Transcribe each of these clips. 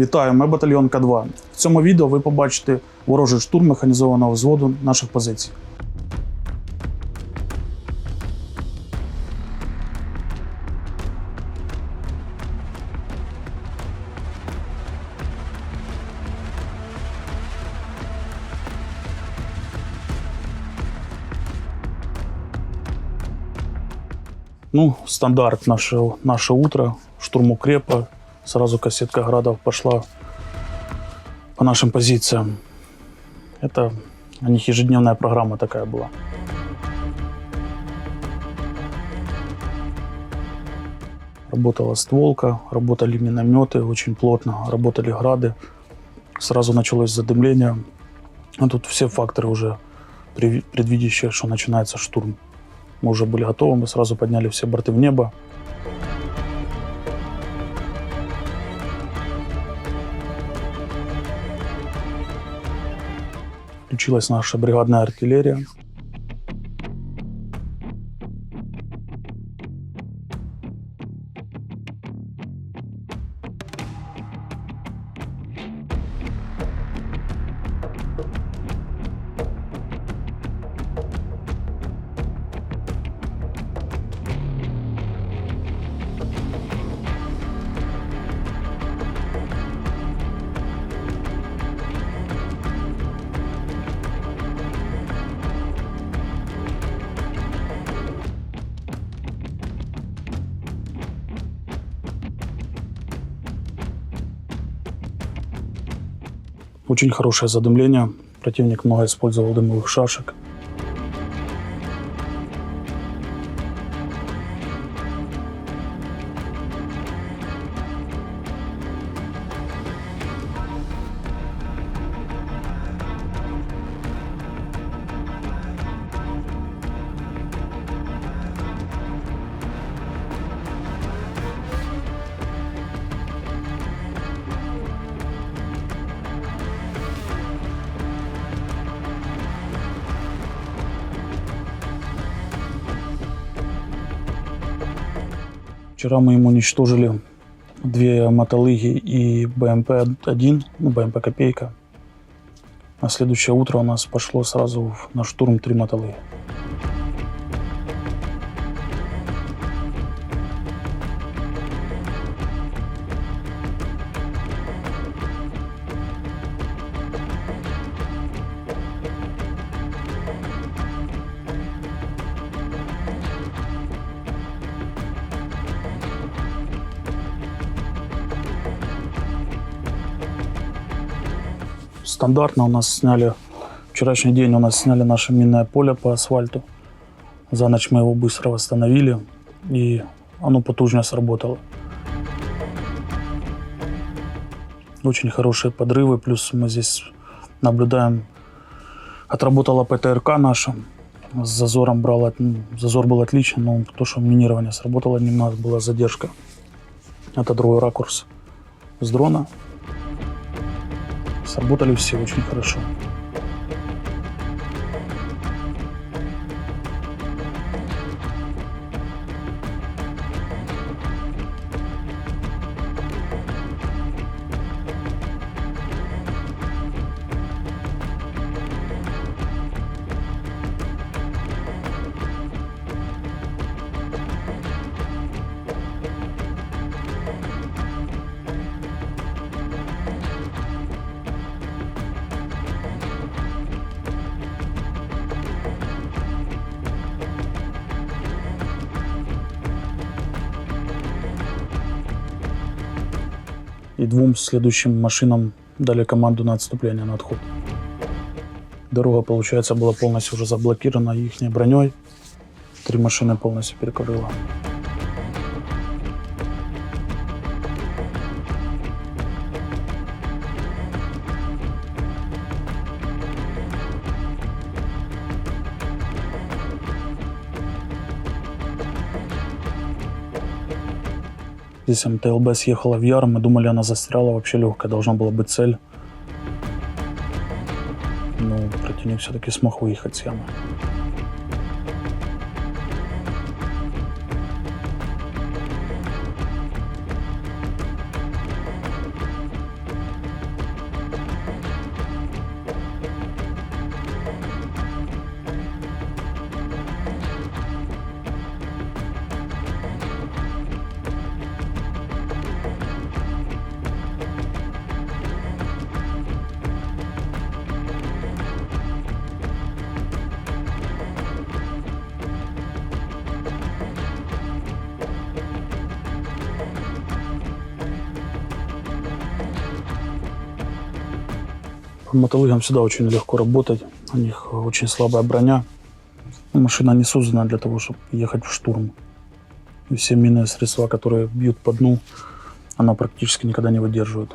Вітаю, ми батальйон К2. В цьому відео ви побачите ворожий штурм механізованого взводу наших позицій. Ну, стандарт наше, наше утро, штурм укрепа, сразу кассетка градов пошла по нашим позициям. Это у них ежедневная программа такая была. Работала стволка, работали минометы очень плотно, работали грады. Сразу началось задымление. А тут все факторы уже предвидящие, что начинается штурм. Мы уже были готовы, мы сразу подняли все борты в небо. Включилась наша бригадная артиллерия. Очень хорошее задымление. Противник много использовал дымовых шашек. Вчера мы ему уничтожили две мотолыги и БМП-1, ну, БМП «Копейка». На следующее утро у нас пошло сразу на штурм три мотолыги. Стандартно у нас сняли, вчерашний день у нас сняли наше минное поле по асфальту. За ночь мы его быстро восстановили, и оно потужно сработало. Очень хорошие подрывы, плюс мы здесь наблюдаем, отработала ПТРК наша, с зазором брала, ну, зазор был отличный, но то, что минирование сработало, немного была задержка. Это другой ракурс с дрона. Сработали все очень хорошо. И двум следующим машинам дали команду на отступление, на отход. Дорога, получается, была полностью уже заблокирована их броней. Три машины полностью перекрыла. Здесь МТЛБ съехала в Яр, мы думали, она застряла, вообще легкая должна была быть цель. Но противник все-таки смог выехать с ямы. По мотолыгам всегда очень легко работать. У них очень слабая броня. Ну, Машина не создана для того, чтобы ехать в штурм. И все минные средства, которые бьют по дну, она практически никогда не выдерживает.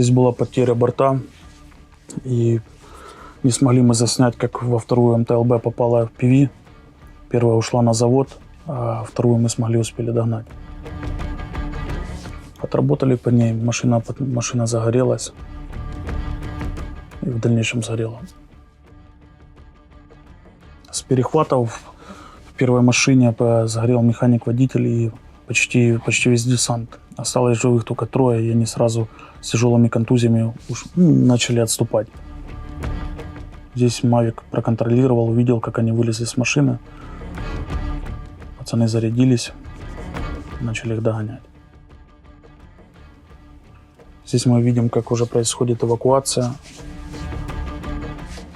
Здесь была потеря борта, и не смогли мы заснять, как во вторую МТЛБ попала ПВ. Первая ушла на завод, а вторую мы смогли успели догнать. Отработали по ней, машина, машина загорелась и в дальнейшем сгорела. С перехватов в первой машине сгорел механик-водитель и почти, почти весь десант. Осталось живых только трое, и они сразу с тяжелыми контузиями уж, м, начали отступать. Здесь Мавик проконтролировал, увидел, как они вылезли с машины. Пацаны зарядились, начали их догонять. Здесь мы видим, как уже происходит эвакуация.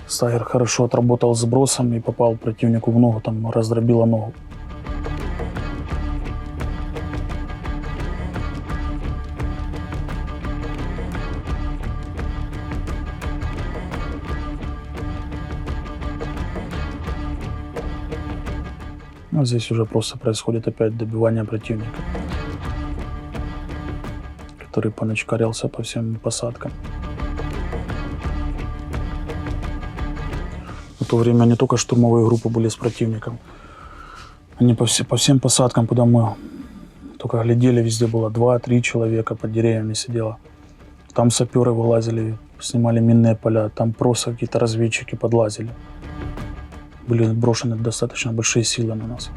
Стагер хорошо отработал сбросом и попал противнику в ногу, там раздробило ногу. Здесь уже просто происходит опять добивание противника, который поначкарился по всем посадкам. В то время не только штурмовые группы были с противником. Они по, все- по всем посадкам, куда мы только глядели, везде было два-три человека под деревьями сидело. Там саперы вылазили, снимали минные поля, там просто какие-то разведчики подлазили. Были брошены достаточно большие силы на нас.